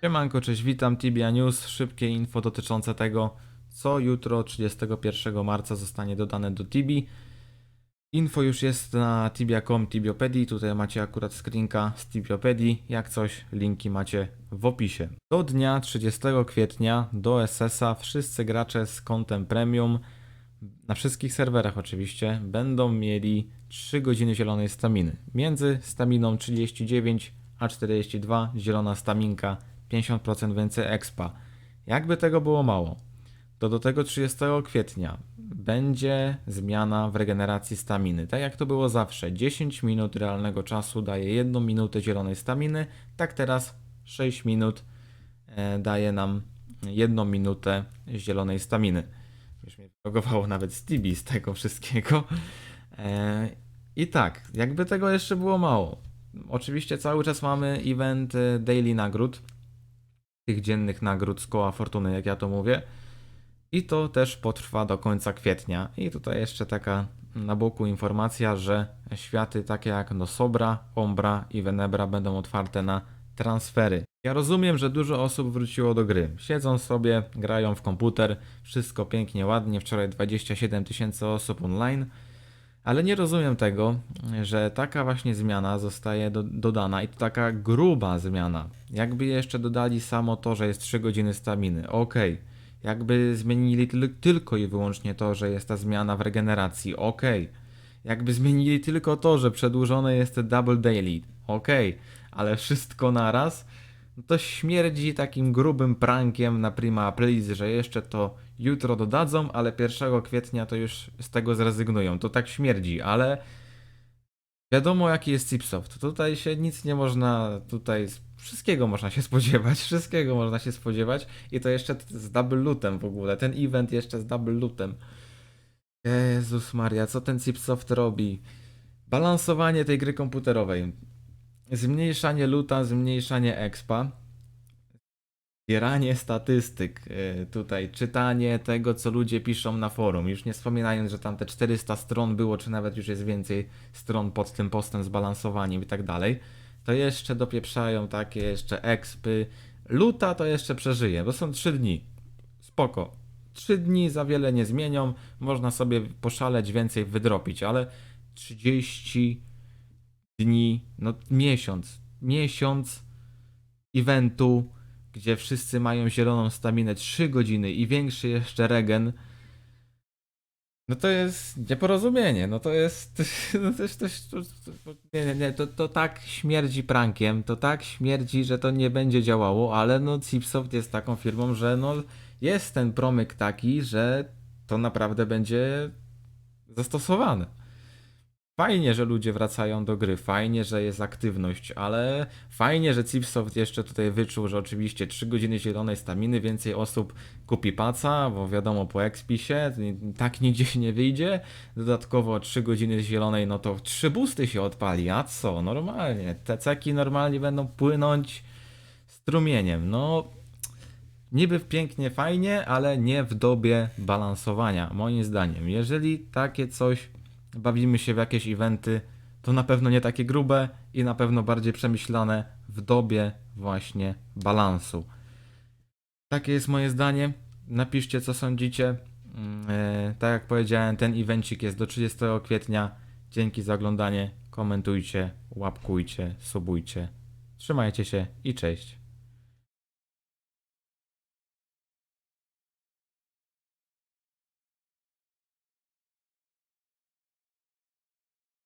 Siemanko, cześć, witam, Tibia News, szybkie info dotyczące tego, co jutro 31 marca zostanie dodane do Tibi. Info już jest na tibia.com, Tibiopedii, tutaj macie akurat screenka z Tibiopedii, jak coś, linki macie w opisie. Do dnia 30 kwietnia do SS-a wszyscy gracze z kontem premium, na wszystkich serwerach oczywiście, będą mieli 3 godziny zielonej staminy. Między staminą 39 a 42 zielona staminka 50% więcej expa. Jakby tego było mało, to do tego 30 kwietnia będzie zmiana w regeneracji staminy. Tak jak to było zawsze, 10 minut realnego czasu daje 1 minutę zielonej staminy, tak teraz 6 minut e, daje nam 1 minutę zielonej staminy. Już mnie wylogowało nawet Tibi z tego wszystkiego. E, I tak, jakby tego jeszcze było mało. Oczywiście cały czas mamy event e, daily nagród, tych dziennych nagród z koła fortuny, jak ja to mówię. I to też potrwa do końca kwietnia. I tutaj jeszcze taka na boku informacja, że światy takie jak Nosobra, Ombra i Venebra będą otwarte na transfery. Ja rozumiem, że dużo osób wróciło do gry. Siedzą sobie, grają w komputer, wszystko pięknie, ładnie. Wczoraj 27 tysięcy osób online. Ale nie rozumiem tego, że taka właśnie zmiana zostaje do, dodana i to taka gruba zmiana. Jakby jeszcze dodali samo to, że jest 3 godziny staminy. Okej. Jakby zmienili tyl- tylko i wyłącznie to, że jest ta zmiana w regeneracji. Okej. Jakby zmienili tylko to, że przedłużone jest double daily. Okej. Ale wszystko naraz to śmierdzi takim grubym prankiem na Prima Aprilis, że jeszcze to jutro dodadzą, ale 1 kwietnia to już z tego zrezygnują. To tak śmierdzi, ale wiadomo jaki jest Cipsoft. Tutaj się nic nie można, tutaj wszystkiego można się spodziewać, wszystkiego można się spodziewać i to jeszcze z double lootem w ogóle, ten event jeszcze z double lootem. Jezus Maria, co ten Cipsoft robi? Balansowanie tej gry komputerowej. Zmniejszanie luta, zmniejszanie expa. Zbieranie statystyk, y, tutaj czytanie tego, co ludzie piszą na forum. Już nie wspominając, że tam te 400 stron było, czy nawet już jest więcej stron pod tym postem balansowaniem i tak dalej. To jeszcze dopieprzają takie jeszcze expy. Luta to jeszcze przeżyje, bo są 3 dni. Spoko. 3 dni za wiele nie zmienią. Można sobie poszaleć więcej wydropić, ale 30 dni, no miesiąc, miesiąc eventu, gdzie wszyscy mają zieloną staminę 3 godziny i większy jeszcze regen. No to jest nieporozumienie, no to jest, no to jest coś, to, to, nie, nie, nie, to, to tak śmierdzi prankiem, to tak śmierdzi, że to nie będzie działało, ale no Cipsoft jest taką firmą, że no jest ten promyk taki, że to naprawdę będzie zastosowane. Fajnie, że ludzie wracają do gry, fajnie, że jest aktywność, ale fajnie, że Cipsoft jeszcze tutaj wyczuł, że oczywiście 3 godziny zielonej staminy, więcej osób kupi paca, bo wiadomo po expisie, tak nigdzie nie wyjdzie. Dodatkowo 3 godziny zielonej, no to 3 busty się odpali, a co? Normalnie, te ceki normalnie będą płynąć strumieniem. No, niby pięknie, fajnie, ale nie w dobie balansowania, moim zdaniem. Jeżeli takie coś bawimy się w jakieś eventy, to na pewno nie takie grube i na pewno bardziej przemyślane w dobie właśnie balansu. Takie jest moje zdanie. Napiszcie, co sądzicie. Mm, e, tak jak powiedziałem, ten evencik jest do 30 kwietnia. Dzięki za oglądanie. Komentujcie, łapkujcie, subujcie. Trzymajcie się i cześć.